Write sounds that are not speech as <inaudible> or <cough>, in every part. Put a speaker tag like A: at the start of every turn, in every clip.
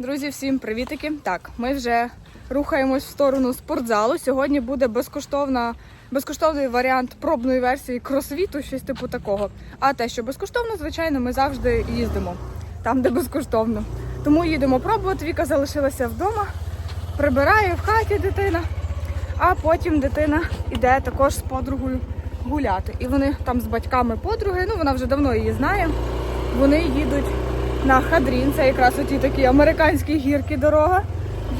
A: Друзі, всім привітики! Так, ми вже рухаємось в сторону спортзалу. Сьогодні буде безкоштовна, безкоштовний варіант пробної версії кросвіту, щось типу такого. А те, що безкоштовно, звичайно, ми завжди їздимо там, де безкоштовно. Тому їдемо пробувати. Віка залишилася вдома, прибирає в хаті дитина, а потім дитина йде також з подругою гуляти. І вони там з батьками подруги, ну вона вже давно її знає. Вони їдуть на Хадрін, це якраз оті такі американські гірки дорога.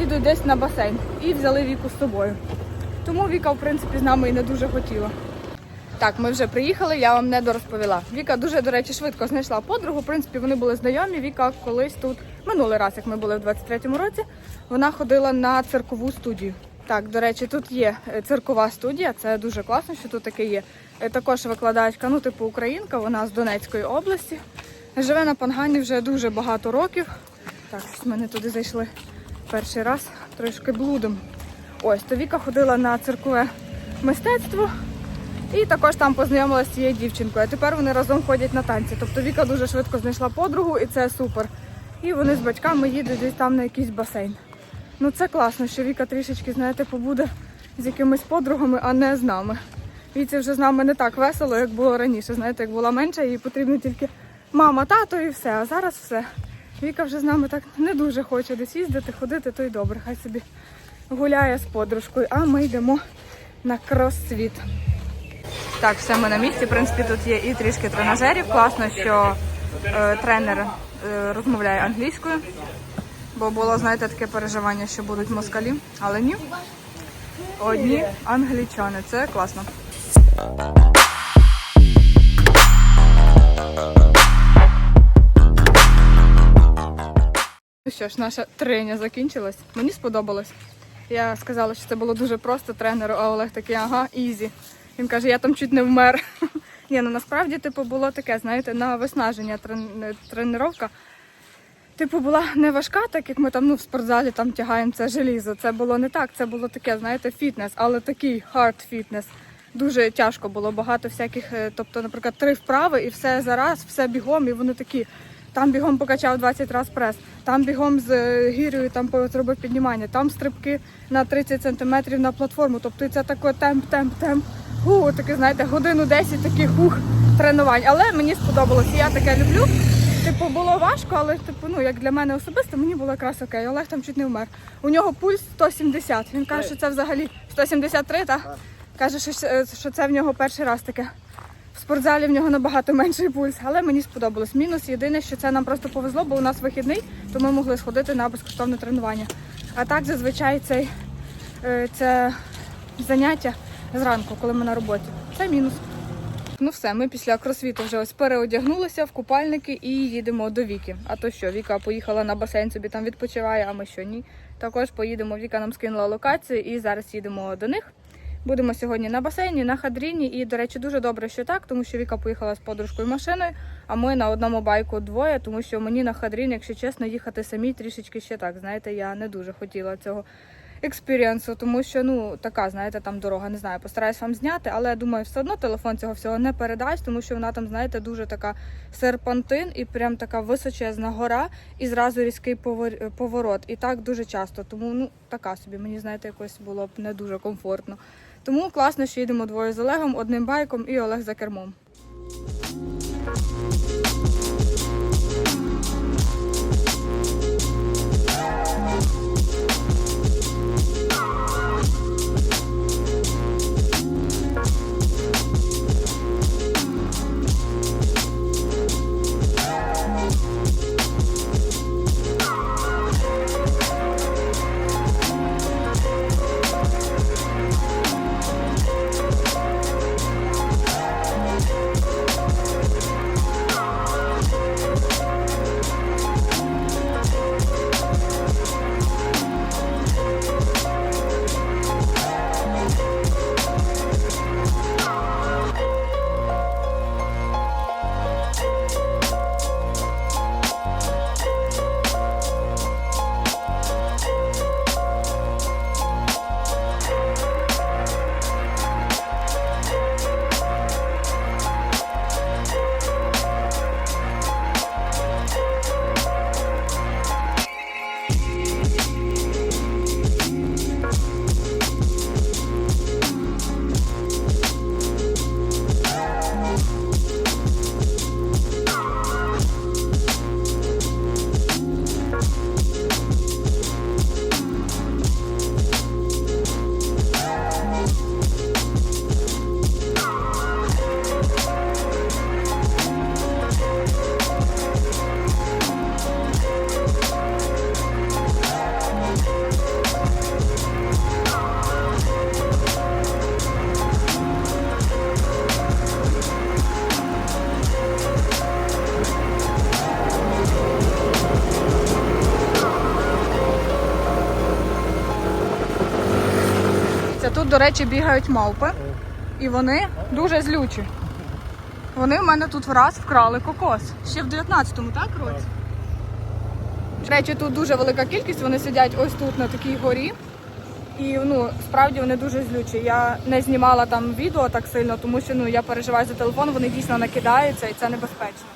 A: Їдуть десь на басейн і взяли Віку з собою. Тому Віка, в принципі, з нами і не дуже хотіла. Так, ми вже приїхали, я вам не дорозповіла. Віка дуже, до речі, швидко знайшла подругу. В принципі, вони були знайомі. Віка колись тут, минулий раз, як ми були в 23-му році, вона ходила на циркову студію. Так, до речі, тут є е, циркова студія, це дуже класно, що тут таке є. Е, Також викладачка, ну, типу українка, вона з Донецької області. Живе на Пангані вже дуже багато років. Так, щось ми не туди зайшли перший раз, трошки блудом. Ось, то Віка ходила на циркове мистецтво і також там познайомилася з цією дівчинкою. А тепер вони разом ходять на танці. Тобто Віка дуже швидко знайшла подругу і це супер. І вони з батьками їдуть десь там на якийсь басейн. Ну це класно, що Віка трішечки, знаєте, побуде з якимись подругами, а не з нами. Віці вже з нами не так весело, як було раніше. Знаєте, як була менша, їй потрібно тільки мама, тато і все. А зараз все. Віка вже з нами так не дуже хоче десь їздити, ходити, то й добре. Хай собі гуляє з подружкою, а ми йдемо на кросфіт. Так, все ми на місці. В принципі, тут є і трішки тренажерів. Класно, що е, тренер е, розмовляє англійською. Бо було, знаєте, таке переживання, що будуть москалі, але ні. Одні англічани. Це класно. Що ж, наша треня закінчилась. Мені сподобалось. Я сказала, що це було дуже просто тренеру, а Олег такий, ага, ізі. Він каже, я там чуть не вмер. <laughs> Ні, ну насправді, типу, було таке, знаєте, на виснаження трен... тренування. Типу, була не важка, так як ми там ну, в спортзалі там тягаємо це желізо. Це було не так, це було таке, знаєте, фітнес, але такий хард фітнес. Дуже тяжко було, багато всяких, е, тобто, наприклад, три вправи і все зараз, все бігом, і вони такі. Там бігом покачав 20 разів прес, там бігом з е, гірою там зробив піднімання, там стрибки на 30 сантиметрів на платформу. Тобто це таке темп, темп, темп. Гу, таке, знаєте, годину 10 таких ух тренувань. Але мені сподобалось, я таке люблю. Типу, було важко, але типу, ну як для мене особисто, мені було якраз окей. Олег там чуть не вмер. У нього пульс 170. Він каже, що це взагалі 173, так? Каже, що, що це в нього перший раз таке. В спортзалі в нього набагато менший пульс, але мені сподобалось. Мінус єдине, що це нам просто повезло, бо у нас вихідний, то ми могли сходити на безкоштовне тренування. А так зазвичай цей, е, це заняття зранку, коли ми на роботі. Це мінус. Ну все, ми після кросвіту вже ось переодягнулися в купальники і їдемо до Віки. А то що, Віка поїхала на басейн, собі там відпочиває, а ми що ні. Також поїдемо. Віка нам скинула локацію і зараз їдемо до них. Будемо сьогодні на басейні, на хадріні. І, до речі, дуже добре, що так, тому що Віка поїхала з подружкою машиною, а ми на одному байку двоє, тому що мені на хадрін, якщо чесно, їхати самі трішечки ще так. Знаєте, я не дуже хотіла цього експірієнсу, тому що ну така, знаєте, там дорога, не знаю, постараюсь вам зняти, але я думаю, все одно телефон цього всього не передасть, тому що вона там, знаєте, дуже така серпантин і прям така височезна гора, і зразу різкий повор- поворот. І так дуже часто. Тому ну така собі, мені знаєте, якось було б не дуже комфортно. Тому класно, що їдемо двоє з Олегом, одним байком і Олег за кермом. До речі, бігають мавпи, і вони дуже злючі. Вони в мене тут враз вкрали кокос. Ще в 19-му, так, році? До речі, тут дуже велика кількість, вони сидять ось тут на такій горі. І ну, справді вони дуже злючі. Я не знімала там відео так сильно, тому що ну, я переживаю за телефон, вони дійсно накидаються і це небезпечно.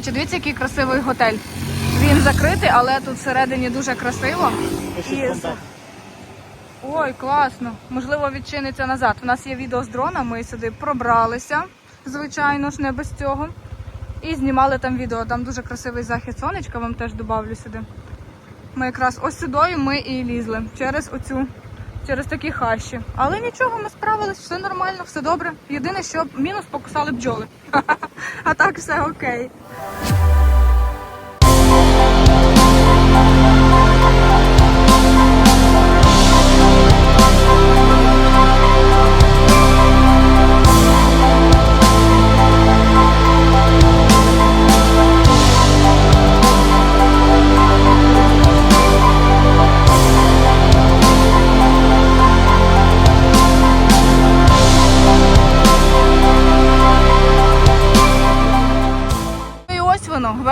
A: Речі, дивіться, який красивий готель. Він закритий, але тут всередині дуже красиво. І... Ой, класно. Можливо, відчиниться назад. У нас є відео з дрона, ми сюди пробралися, звичайно ж, не без цього. І знімали там відео. Там дуже красивий захід сонечка, вам теж додавлю сюди. Ми якраз ось сюди ми і лізли через оцю, через такі хащі. Але нічого, ми справились, все нормально, все добре. Єдине, що мінус покусали бджоли. <laughs> А так все окей.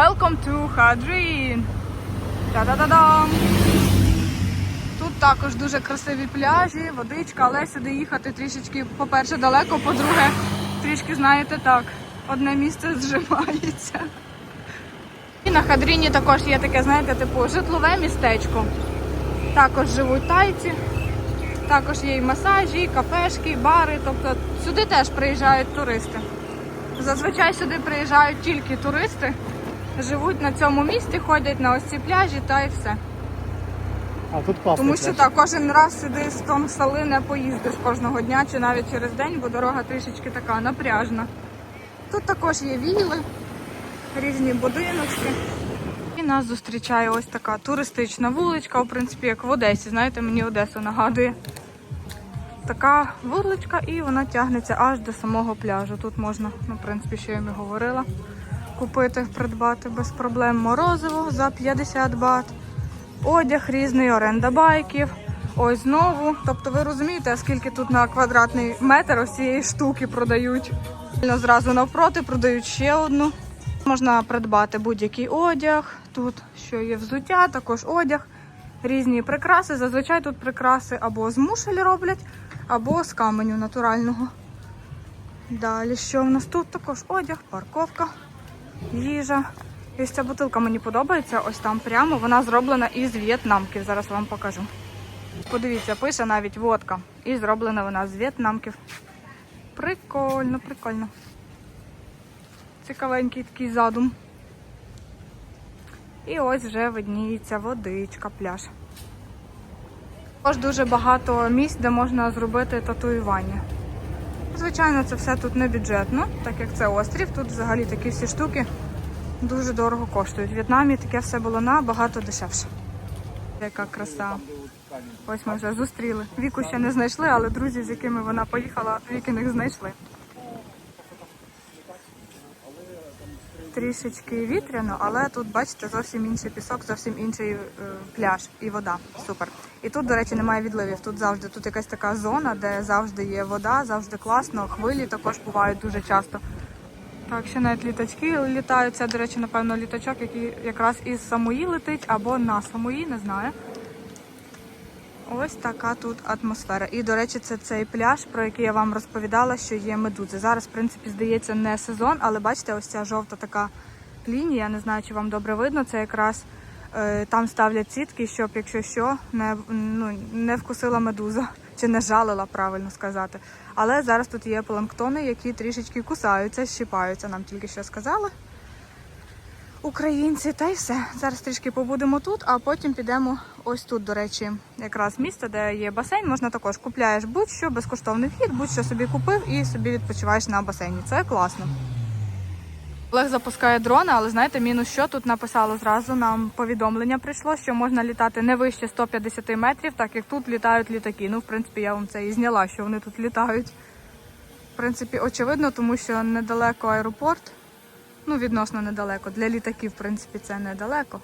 A: Welcome to Hadrin. Та-да-да-дам. Тут також дуже красиві пляжі, водичка, але сюди їхати трішечки, по-перше, далеко, по-друге, трішки, знаєте, так, одне місце зжимається. І на Хадріні також є таке, знаєте, типу житлове містечко. Також живуть тайці, також є і масажі, і кафешки, і бари. Тобто сюди теж приїжджають туристи. Зазвичай сюди приїжджають тільки туристи, живуть на цьому місці, ходять на ось ці пляжі та і все.
B: А тут класно.
A: Тому що так, кожен раз сюди з Том Сали не поїздиш кожного дня чи навіть через день, бо дорога трішечки така напряжна. Тут також є віли, різні будиночки. І нас зустрічає ось така туристична вуличка, в принципі, як в Одесі. Знаєте, мені Одесу нагадує. Така вуличка і вона тягнеться аж до самого пляжу. Тут можна, ну, в принципі, що я їм і говорила, купити, придбати без проблем морозиво за 50 бат одяг різний, оренда байків. Ось знову. Тобто ви розумієте, скільки тут на квадратний метр ось цієї штуки продають. Зразу навпроти продають ще одну. Можна придбати будь-який одяг. Тут що є взуття, також одяг, різні прикраси. Зазвичай тут прикраси або з мушель роблять, або з каменю натурального. Далі що в нас тут? Також одяг, парковка, їжа. Ось ця бутилка мені подобається, ось там прямо. Вона зроблена із в'єтнамків. Зараз вам покажу. Подивіться, пише навіть водка. І зроблена вона з в'єтнамків. Прикольно, прикольно. Цікавенький такий задум. І ось вже видніється водичка, пляж. Також дуже багато місць, де можна зробити татуювання. Звичайно, це все тут не бюджетно, так як це острів. Тут взагалі такі всі штуки дуже дорого коштують. В В'єтнамі таке все було набагато дешевше. Яка краса. Ось ми вже зустріли. Віку ще не знайшли, але друзі, з якими вона поїхала, вікіних знайшли. Трішечки вітряно, але тут, бачите, зовсім інший пісок, зовсім інший е, пляж і вода. Супер. І тут, до речі, немає відливів. Тут завжди тут якась така зона, де завжди є вода, завжди класно. Хвилі також бувають дуже часто. Так, ще навіть літачки літають. Це, до речі, напевно, літачок, який якраз із Самуї летить або на Самуї, не знаю. Ось така тут атмосфера. І, до речі, це цей пляж, про який я вам розповідала, що є медузи. Зараз, в принципі, здається, не сезон, але бачите, ось ця жовта така лінія. Не знаю, чи вам добре видно. Це якраз е, там ставлять сітки, щоб, якщо що, не, ну, не вкусила медуза, чи не жалила, правильно сказати. Але зараз тут є планктони, які трішечки кусаються, щипаються, нам тільки що сказали. Українці, та й все. Зараз трішки побудемо тут, а потім підемо ось тут, до речі, якраз місце, де є басейн. Можна також купляєш будь-що, безкоштовний вхід, будь-що собі купив і собі відпочиваєш на басейні. Це класно. Олег запускає дрона, але знаєте, мінус що тут написало зразу. Нам повідомлення прийшло, що можна літати не вище 150 метрів, так як тут літають літаки. Ну, в принципі, я вам це і зняла, що вони тут літають. В принципі, очевидно, тому що недалеко аеропорт. Ну, відносно недалеко. Для літаків, в принципі, це недалеко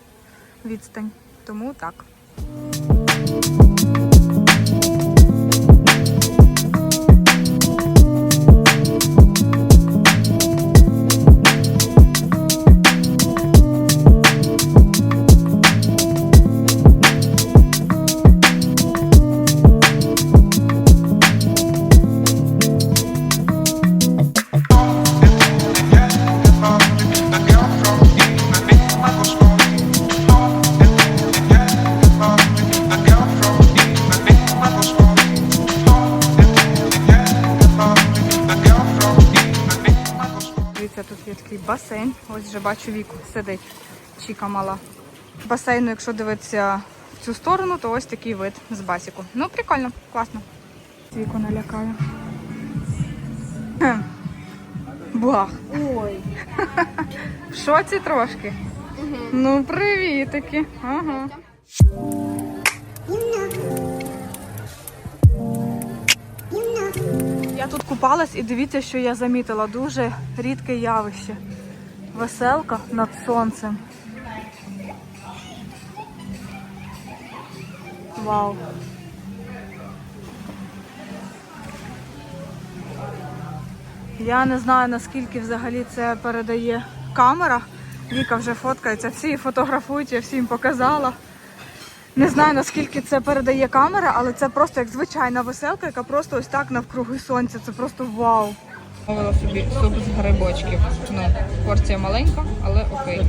A: відстань. Тому так. Бачу віку сидить. Чіка мала. Басейну, якщо дивитися в цю сторону, то ось такий вид з басіку. Ну, прикольно, класно. Віку налякаю. Бах.
C: Ой. <laughs>
A: В шоці трошки. Ну, привітики. Ага. Я тут купалась і дивіться, що я замітила. Дуже рідке явище. Веселка над сонцем. Вау. Я не знаю наскільки взагалі це передає камера. Віка вже фоткається, всі фотографують, я всім показала. Не знаю наскільки це передає камера, але це просто як звичайна веселка, яка просто ось так навкруги сонця. Це просто вау. Мовила собі суп з грибочків. Ну, порція маленька, але окей.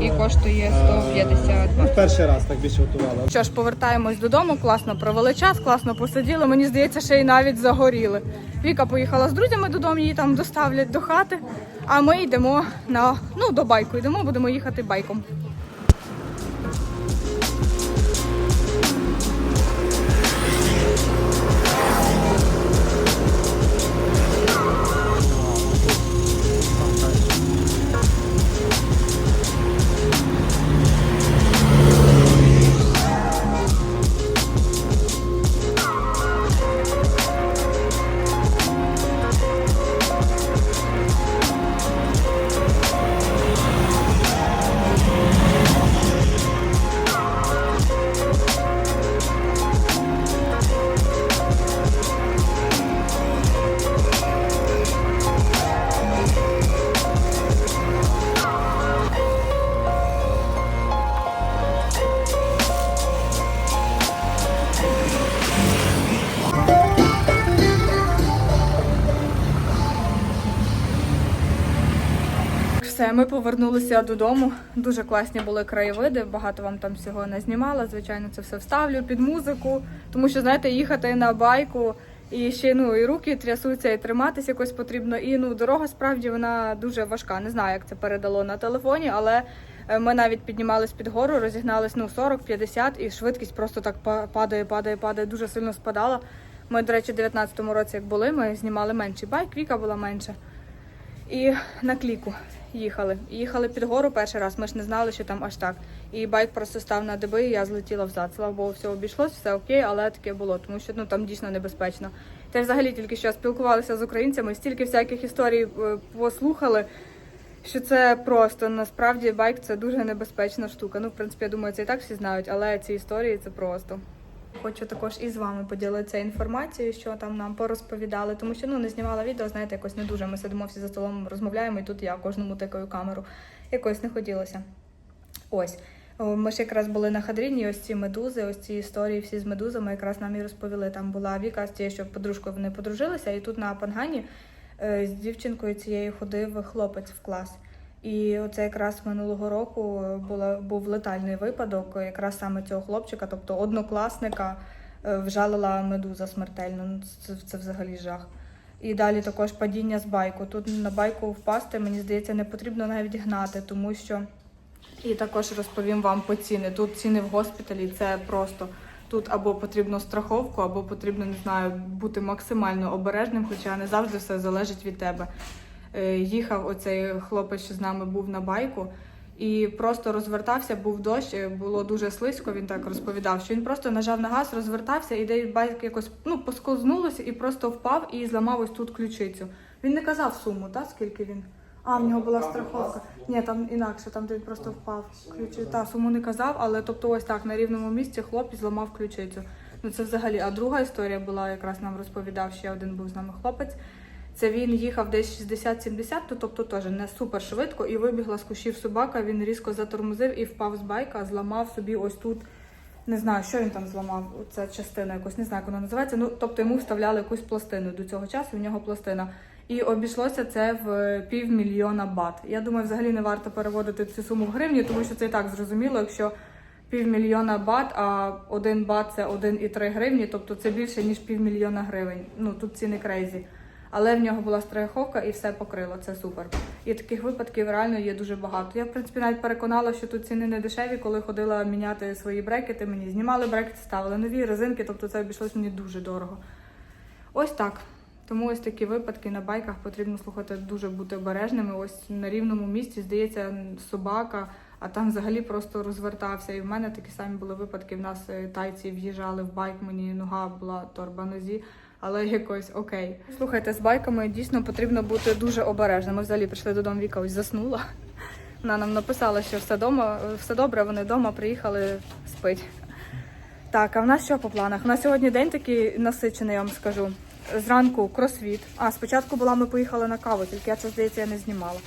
A: І коштує 150
B: Ну, перший раз так більше готувала.
A: що ж, повертаємось додому, класно провели час, класно посиділи. Мені здається, ще й навіть загоріли. Віка поїхала з друзями додому, її там доставлять до хати. А ми йдемо на ну до байку. Йдемо, будемо їхати байком. Ми повернулися додому. Дуже класні були краєвиди. Багато вам там всього не знімала. Звичайно, це все вставлю під музику. Тому що, знаєте, їхати на байку і ще ну і руки трясуться, і триматися якось потрібно. І ну дорога справді вона дуже важка. Не знаю, як це передало на телефоні, але е, ми навіть піднімались під гору, розігнались ну 40-50, і швидкість просто так падає, падає, падає, дуже сильно спадала. Ми, до речі, в 19-му році, як були, ми знімали менший байк, віка була менша. І на кліку їхали. Їхали під гору перший раз. Ми ж не знали, що там аж так. І байк просто став на диби, і я злетіла взад. Слава Богу, все обійшлось, все окей, але таке було, тому що ну там дійсно небезпечно. Та взагалі тільки що спілкувалися з українцями, стільки всяких історій е, послухали. Що це просто насправді байк це дуже небезпечна штука. Ну, в принципі, я думаю, це і так всі знають, але ці історії це просто. Хочу також і з вами поділитися інформацією, що там нам порозповідали, тому що ну не знімала відео, знаєте, якось не дуже. Ми сидимо всі за столом, розмовляємо, і тут я кожному тикаю камеру. Якось не хотілося. Ось. Ми ж якраз були на Хадріні, ось ці медузи, ось ці історії всі з медузами якраз нам і розповіли. Там була Віка з тією, що подружкою вони подружилися, і тут на Пангані е, з дівчинкою цією ходив хлопець в клас. І оце якраз минулого року була, був летальний випадок, якраз саме цього хлопчика, тобто однокласника е, вжалила медуза смертельно. Ну, Це, це взагалі жах. І далі також падіння з байку. Тут на байку впасти, мені здається, не потрібно навіть гнати, тому що І також розповім вам по ціни. Тут ціни в госпіталі це просто. Тут або потрібно страховку, або потрібно, не знаю, бути максимально обережним, хоча не завжди все залежить від тебе. Е, Їхав оцей хлопець, що з нами був на байку, і просто розвертався, був дощ, е, було дуже слизько. Він так розповідав, що він просто нажав на газ, розвертався, і де байк якось ну поскользнулося і просто впав і зламав ось тут ключицю. Він не казав суму, та скільки він. А, в нього була страховка. Ні, там інакше, там де він просто впав. Ключі. Та суму не казав, але тобто ось так на рівному місці хлопець зламав ключицю. Ну це взагалі. А друга історія була, якраз нам розповідав ще один був з нами хлопець. Це він їхав десь 60-70, то тобто теж не супер швидко, і вибігла з кущів собака. Він різко затормозив і впав з байка, зламав собі ось тут. Не знаю, що він там зламав. Це частина якось не знаю, як вона називається. Ну тобто йому вставляли якусь пластину до цього часу. В нього пластина. І обійшлося це в півмільйона бат. Я думаю, взагалі не варто переводити цю суму в гривні, тому що це і так зрозуміло, якщо півмільйона бат, а один бат це 1,3 гривні, тобто це більше ніж півмільйона гривень. Ну тут ціни крейзі. Але в нього була страховка і все покрило. Це супер. І таких випадків реально є дуже багато. Я, в принципі, навіть переконала, що тут ціни не дешеві, коли ходила міняти свої брекети. Мені знімали брекети, ставили нові резинки, тобто це обійшлось мені дуже дорого. Ось так. Тому ось такі випадки на байках потрібно слухати дуже бути обережними. Ось на рівному місці здається собака, а там взагалі просто розвертався. І в мене такі самі були випадки. В нас е, тайці в'їжджали в байк, мені нога була торба нозі, але якось окей. Слухайте, з байками дійсно потрібно бути дуже обережним. Ми взагалі прийшли додому, Віка ось заснула. Вона нам написала, що все дома, все добре, вони вдома приїхали спить. Так, а в нас що по планах? У нас сьогодні день такий насичений, я вам скажу. Зранку кросвіт. А спочатку була, ми поїхали на каву, тільки я це здається, я не знімала.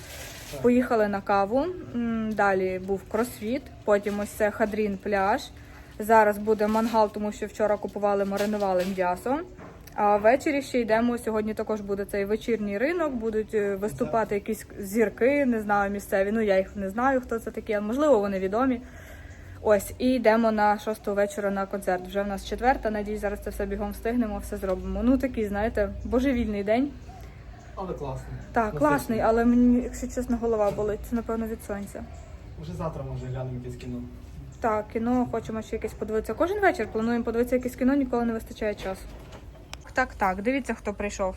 A: Поїхали на каву. Далі був кросвіт, потім ось це хадрін пляж. Зараз буде мангал, тому що вчора купували, маринували м'ясо. А ввечері ще йдемо. Сьогодні також буде цей вечірній ринок, будуть е, виступати якісь зірки, не знаю, місцеві. Ну я їх не знаю, хто це такі, можливо, вони відомі. Ось, і йдемо на шосту вечора на концерт. Вже в нас четверта. Надіюсь, зараз це все бігом встигнемо, все зробимо. Ну такий, знаєте, божевільний день.
B: Але класно.
A: Так, класний, але мені, якщо чесно, голова болить. Це напевно від сонця.
B: Вже завтра може глянемо якесь кіно.
A: Так, кіно хочемо ще якесь подивитися. Кожен вечір плануємо подивитися якесь кіно, ніколи не вистачає часу. Так, так, дивіться, хто прийшов.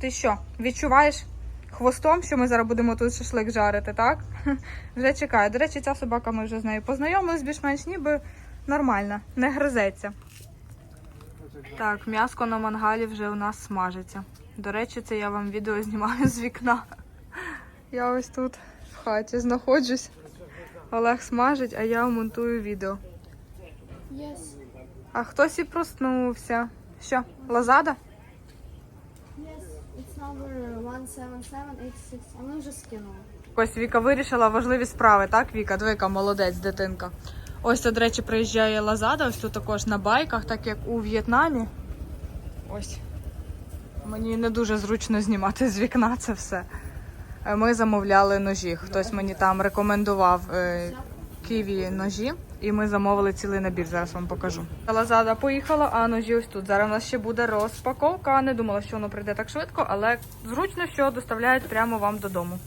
A: Ти що, відчуваєш хвостом, що ми зараз будемо тут шашлик жарити, так? <laughs> Вже чекаю. До речі, ця собака ми вже з нею познайомились, більш-менш ніби нормальна, не гризеться. Так, м'яско на мангалі вже у нас смажиться. До речі, це я вам відео знімаю з вікна. <laughs> Я ось тут в хаті знаходжусь. Олег смажить, а я монтую відео.
C: Yes.
A: А хтось і проснувся. Що, лазада?
C: Yes. It's number 17786. А ми вже скинули.
A: Ось Віка вирішила важливі справи, так, Віка? Двика, молодець, дитинка. Ось тут, до речі, приїжджає Лазада, ось тут також на байках, так як у В'єтнамі. Ось. Мені не дуже зручно знімати з вікна це все. Ми замовляли ножі. Хтось мені там рекомендував е, ківі ножі, і ми замовили цілий набір. Зараз вам покажу. Лазада поїхала, а ножі ось тут. Зараз у нас ще буде розпаковка. Не думала, що воно прийде так швидко, але зручно, що доставляють прямо вам додому.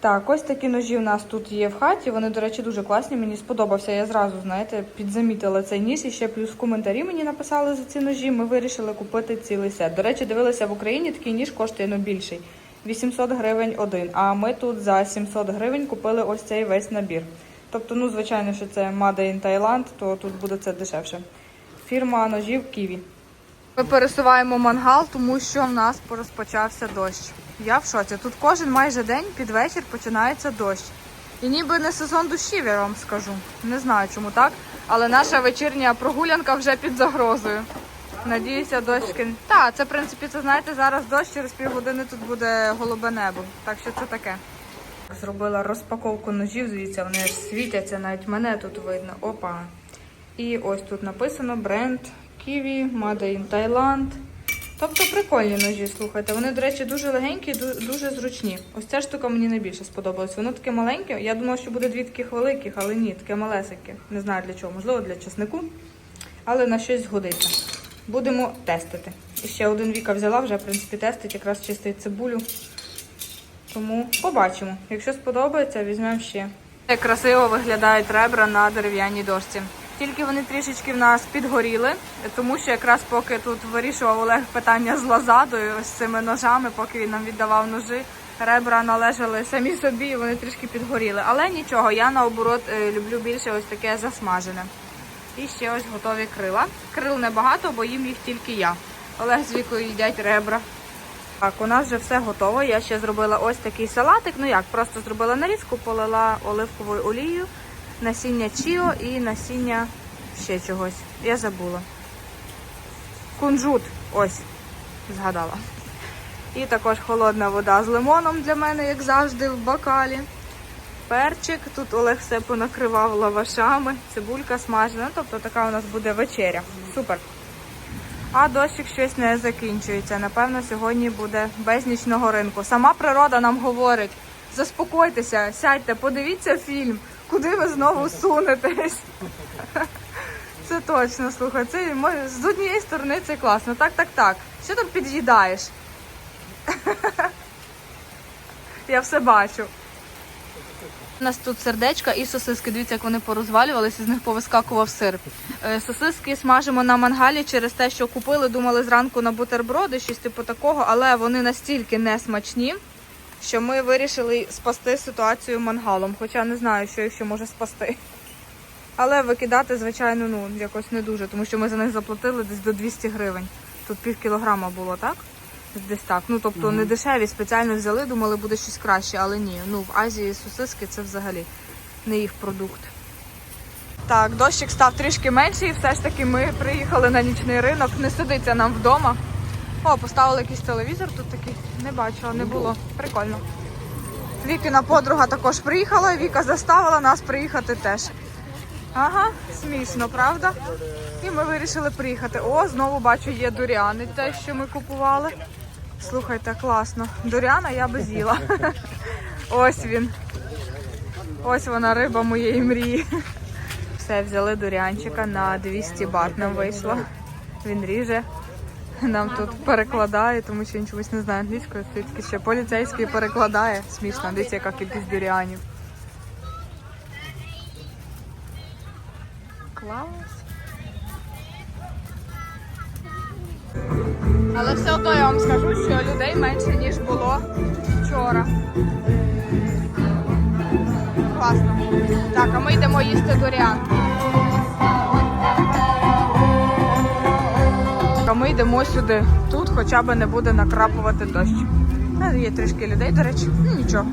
A: Так, ось такі ножі у нас тут є в хаті. Вони, до речі, дуже класні. Мені сподобався. Я зразу, знаєте, підзамітила цей ніж. І ще плюс в коментарі мені написали за ці ножі. Ми вирішили купити цілий сет. До речі, дивилися в Україні, такий ніж коштує ну, більший. 800 гривень один. А ми тут за 700 гривень купили ось цей весь набір. Тобто, ну, звичайно, що це Made in Thailand, то тут буде це дешевше. Фірма ножів Ківі. Ми пересуваємо мангал, тому що в нас розпочався дощ. Я в шоці. Тут кожен майже день під вечір починається дощ. І ніби не сезон дощів, я вам скажу. Не знаю, чому так. Але наша вечірня прогулянка вже під загрозою. Надіюся, дощ кин. Так, це в принципі, це знаєте, зараз дощ через півгодини тут буде голубе небо. Так що це таке. Зробила розпаковку ножів, звідси вони аж світяться, навіть мене тут видно. Опа. І ось тут написано бренд Kiwi, Made in Thailand. Тобто прикольні ножі, слухайте. Вони, до речі, дуже легенькі, ду- дуже зручні. Ось ця штука мені найбільше сподобалась. Воно таке маленьке. Я думала, що буде дві таких великих, але ні, таке малесеньке. Не знаю для чого, можливо, для часнику. Але на щось згодиться. Будемо тестити. І ще один віка взяла, вже, в принципі, тестить, якраз чистить цибулю. Тому побачимо. Якщо сподобається, візьмемо ще. Як красиво виглядають ребра на дерев'яній дошці. Тільки вони трішечки в нас підгоріли, тому що якраз поки тут вирішував Олег питання з лазадою, з цими ножами, поки він нам віддавав ножи, ребра належали самі собі, і вони трішки підгоріли. Але нічого, я наоборот е, люблю більше ось таке засмажене. І ще ось готові крила. Крил небагато, бо їм їх тільки я. Олег з вікою їдять ребра. Так, у нас вже все готово. Я ще зробила ось такий салатик. Ну як, просто зробила нарізку, полила оливковою олією, насіння чіо і насіння ще чогось. Я забула. Кунжут, ось, згадала. І також холодна вода з лимоном для мене, як завжди, в бокалі. Перчик, тут Олег все понакривав лавашами, цибулька смажена. Ну, Тобто така у нас буде вечеря. Супер. А дощик щось не закінчується. Напевно, сьогодні буде без нічного ринку. Сама природа нам говорить: заспокойтеся, сядьте, подивіться фільм, куди ви знову сунетесь. <laughs> Це точно, слухай. Це ми- з однієї сторони це класно. Так, так, так. Що там під'їдаєш? <laughs> Я все бачу. У нас тут сердечка і сосиски. Дивіться, як вони порозвалювалися, з них повискакував сир. Е, Сосиски смажимо на мангалі через те, що купили, думали зранку на бутерброди, щось типу такого, але вони настільки не смачні, що ми вирішили спасти ситуацію мангалом. Хоча не знаю, що їх ще може спасти. Але викидати, звичайно, ну якось не дуже, тому що ми за них заплатили десь до 200 гривень. Тут пів кілограма було, так? Десь так. Ну тобто не дешеві, спеціально взяли, думали, буде щось краще, але ні. Ну в Азії сосиски це взагалі не їх продукт. Так, дощик став трішки менший, і все ж таки ми приїхали на нічний ринок. Не сидиться нам вдома. О, поставили якийсь телевізор тут такий. Не бачила, не було. Прикольно. Вікіна подруга також приїхала, Віка заставила нас приїхати теж. Ага, смішно, правда? І ми вирішили приїхати. О, знову бачу, є дуріани, те, що ми купували. Слухайте, класно. Дуріана я би з'їла. Ось він. Ось вона риба моєї мрії. Все, взяли дурянчика на 200 бат нам вийшло. Він ріже. Нам тут перекладає, тому що він чомусь не знає англійською. Тільки ще поліцейський перекладає. Смішно, дивіться, яка кількість дуріанів. Клас. Але все одно я вам скажу, що людей менше, ніж було вчора. Класно. Так, а ми йдемо їсти дуріан. А ми йдемо сюди. Тут хоча б не буде накрапувати дощ. Є трішки людей, до речі, ну нічого.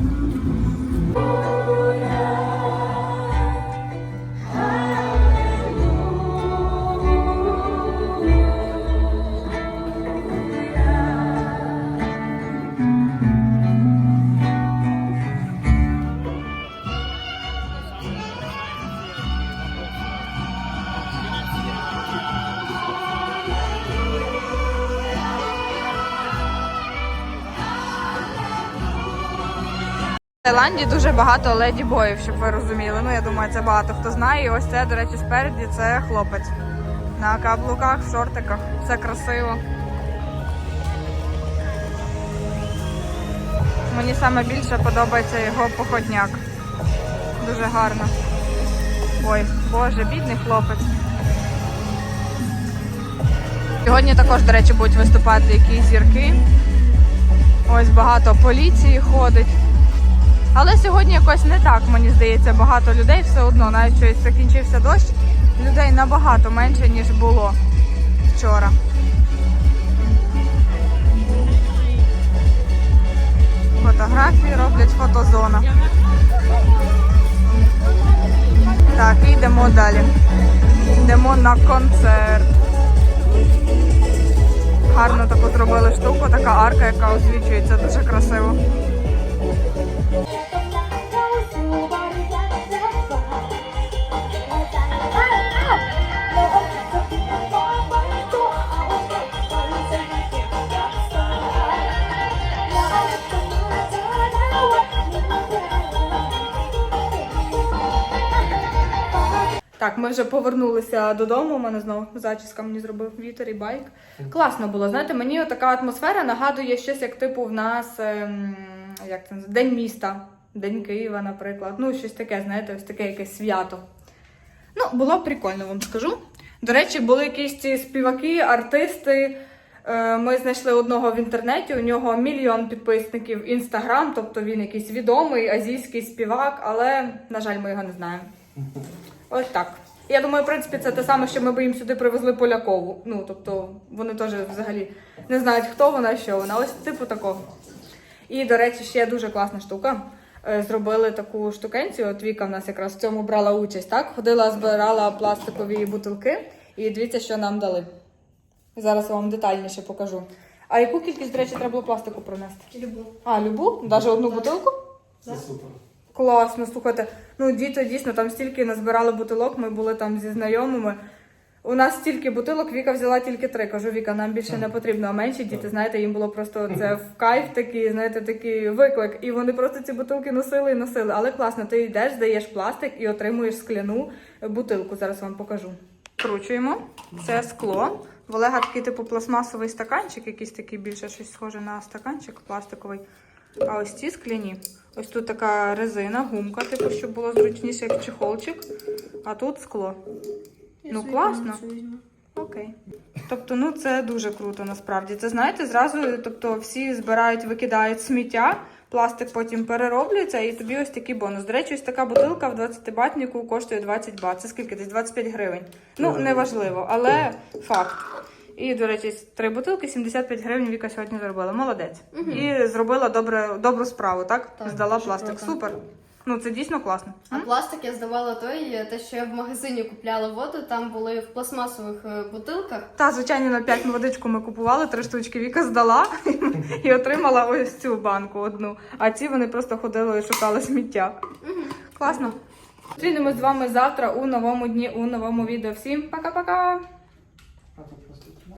A: В Таїланді дуже багато леді боїв, щоб ви розуміли. Ну, я думаю, це багато хто знає. І ось це, до речі, спереді це хлопець. На каблуках, в шортиках. Все красиво. Мені саме більше подобається його походняк. Дуже гарно. Ой, боже, бідний хлопець. Сьогодні також, до речі, будуть виступати якісь зірки. Ось багато поліції ходить. Але сьогодні якось не так, мені здається, багато людей все одно, навіть що закінчився дощ, людей набагато менше, ніж було вчора. Фотографії роблять фотозона. Так, і йдемо далі. Йдемо на концерт. Гарно таку зробили штуку, така арка, яка освічується дуже красиво. Так, ми вже повернулися додому. У мене знову зачіска мені зробив вітер і байк. Класно було. Знаєте, мені така атмосфера нагадує щось, як типу в нас ем, як це День міста. День Києва, наприклад. Ну, щось таке, знаєте, ось таке якесь свято. Ну, було прикольно, вам скажу. До речі, були якісь ці співаки, артисти. Е, Ми знайшли одного в інтернеті, у нього мільйон підписників інстаграм, тобто він якийсь відомий азійський співак, але, на жаль, ми його не знаємо. Ось так. Я думаю, в принципі, це те саме, що ми б їм сюди привезли Полякову. Ну, тобто, вони теж взагалі не знають, хто вона що вона. Ось типу такого. І, до речі, ще дуже класна штука. Е, Зробили таку штукенцію. От Віка в нас якраз в цьому брала участь. Так, ходила, збирала пластикові бутилки, і дивіться, що нам дали. Зараз вам детальніше покажу. А яку кількість, до речі, треба було пластику принести?
C: Любу.
A: А, любу? Навіть одну бутилку?
B: Це супер.
A: Класно, слухайте. Ну, діти дійсно там стільки назбирали бутилок, ми були там зі знайомими. У нас стільки бутилок, Віка взяла тільки три. Кажу, Віка, нам більше не потрібно. А менші діти, знаєте, їм було просто це в кайф такий, знаєте, такий виклик. І вони просто ці бутилки носили і носили. Але класно, ти йдеш, здаєш пластик і отримуєш скляну бутилку. Зараз вам покажу. Кручуємо. Це скло. В Олега такий типу пластмасовий стаканчик, якийсь такий більше щось схоже на стаканчик пластиковий. А ось ці скляні. Ось тут така резина, гумка, типу, щоб було зручніше, як чехолчик. А тут скло. Ну, класно. Окей. Тобто, ну це дуже круто насправді. Це знаєте, зразу, тобто, всі збирають, викидають сміття, пластик потім перероблюється, і тобі ось такий бонус. До речі, ось така бутилка в 20-батнику коштує 20 бат. Це скільки? Десь 25 гривень. Ну, неважливо, але факт. І, до речі, три бутилки 75 гривень Віка сьогодні заробила. Молодець. І зробила добре, добру справу, так?
C: Так,
A: Здала пластик.
C: круто.
A: Супер. Ну, це дійсно класно.
C: А пластик я здавала той, те, що я в магазині купляла воду, там були в пластмасових е, бутилках.
A: Та, звичайно, на 5 водичку ми купували, три штучки Віка здала і отримала ось цю банку одну. А ці вони просто ходили і шукали сміття. Класно. Зустрінемось з вами завтра у новому дні, у новому відео. Всім пока-пока!